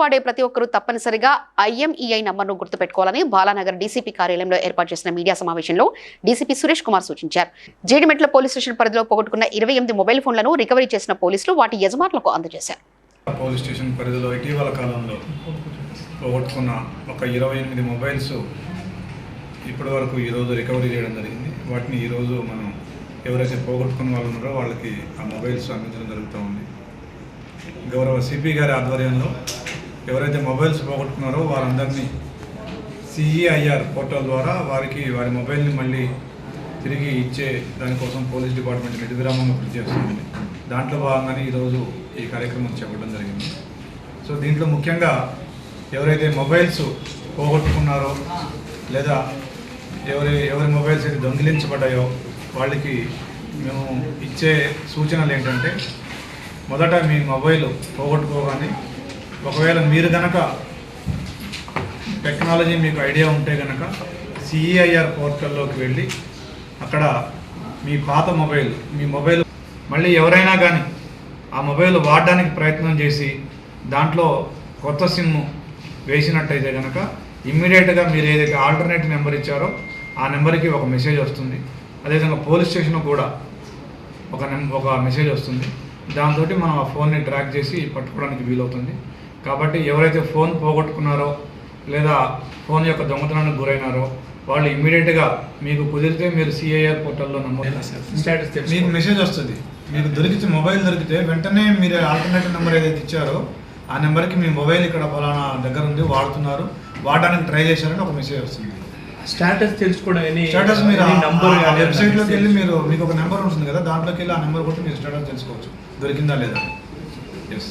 వాడే ప్రతి ఒక్కరూ తప్పనిసరిగా ఐఎంఈఐ నంబర్ను గుర్తుపెట్టుకోవాలని బాలానగర్ డీసీపీ కార్యాలయంలో ఏర్పాటు చేసిన మీడియా సమావేశంలో డీసీపీ సురేష్ కుమార్ సూచించారు. జీడిమెట్ల పోలీస్ స్టేషన్ పరిధిలో పోగొట్టుకున్న ఇరవై ఎనిమిది మొబైల్ ఫోన్లను రికవరీ చేసిన పోలీసులు వాటి యజమానులకు అందజేశారు. పోలీస్ స్టేషన్ పరిధిలో ఇటీవల కాలంలో పోగొట్టుకున్న ఒక ఇరవై ఎనిమిది మొబైల్స్ ఇప్పటి వరకు ఈరోజు రికవరీ చేయడం జరిగింది. వాటిని ఈరోజు మనం ఎవరైతే పోగొట్టుకున్న వాళ్ళు ఉన్నారో వాళ్ళకి ఆ మొబైల్స్ అందించడం జరుగుతూ ఉంది. గౌరవ సిపి గారి ఆధ్వర్యంలో ఎవరైతే మొబైల్స్ పోగొట్టుకున్నారో వారందరినీ సిఈఐఆర్ పోర్టల్ ద్వారా వారికి వారి మొబైల్ని మళ్ళీ తిరిగి ఇచ్చే దానికోసం పోలీస్ డిపార్ట్మెంట్ నిర్విరామంగా కృషి చేస్తుంది. దాంట్లో భాగంగానే ఈరోజు ఈ కార్యక్రమం చేపట్టడం జరిగింది. సో దీంట్లో ముఖ్యంగా ఎవరైతే మొబైల్స్ పోగొట్టుకున్నారో లేదా ఎవరి ఎవరి మొబైల్స్ అయితే దొంగిలించబడ్డాయో వాళ్ళకి మేము ఇచ్చే సూచనలు ఏంటంటే మొదట మీ మొబైల్ పోగొట్టుకోగానే ఒకవేళ మీరు కనుక టెక్నాలజీ మీకు ఐడియా ఉంటే కనుక సిఈఐఆర్ పోర్టల్లోకి వెళ్ళి అక్కడ మీ పాత మొబైల్ మీ మొబైల్ మళ్ళీ ఎవరైనా కానీ ఆ మొబైల్ వాడడానికి ప్రయత్నం చేసి దాంట్లో కొత్త సిమ్ వేసినట్టయితే కనుక ఇమ్మీడియట్గా మీరు ఏదైతే ఆల్టర్నేట్ నెంబర్ ఇచ్చారో ఆ నెంబర్కి ఒక మెసేజ్ వస్తుంది. అదేవిధంగా పోలీస్ స్టేషన్ కూడా ఒక ఒక మెసేజ్ వస్తుంది. దాంతో మనం ఆ ఫోన్ని ట్రాక్ చేసి పట్టుకోవడానికి వీలవుతుంది. కాబట్టి ఎవరైతే ఫోన్ పోగొట్టుకున్నారో లేదా ఫోన్ యొక్క దొంగతనానికి గురైనారో వాళ్ళు ఇమ్మీడియట్గా మీకు కుదిరితే మీరు సిఐఆర్ పోర్టల్లో నమోదు స్టేటస్ తెలుసు మీకు మెసేజ్ వస్తుంది. మీకు దొరికితే మొబైల్ దొరికితే వెంటనే మీరు ఆల్టర్నేటివ్ నెంబర్ ఏదైతే ఇచ్చారో ఆ నెంబర్కి మీ మొబైల్ ఇక్కడ ఫలానా దగ్గర ఉంది వాడుతున్నారు వాడడానికి ట్రై చేశారని ఒక మెసేజ్ వస్తుంది. స్టేటస్ తెలుసుకోవడం స్టేటస్ మీరు నంబర్ వెబ్సైట్లోకి వెళ్ళి మీరు మీకు ఒక నెంబర్ ఉంటుంది కదా దాంట్లోకి వెళ్ళి ఆ నెంబర్ కొట్టి మీరు స్టేటస్ తెలుసుకోవచ్చు. దొరికిందా లేదా? Yes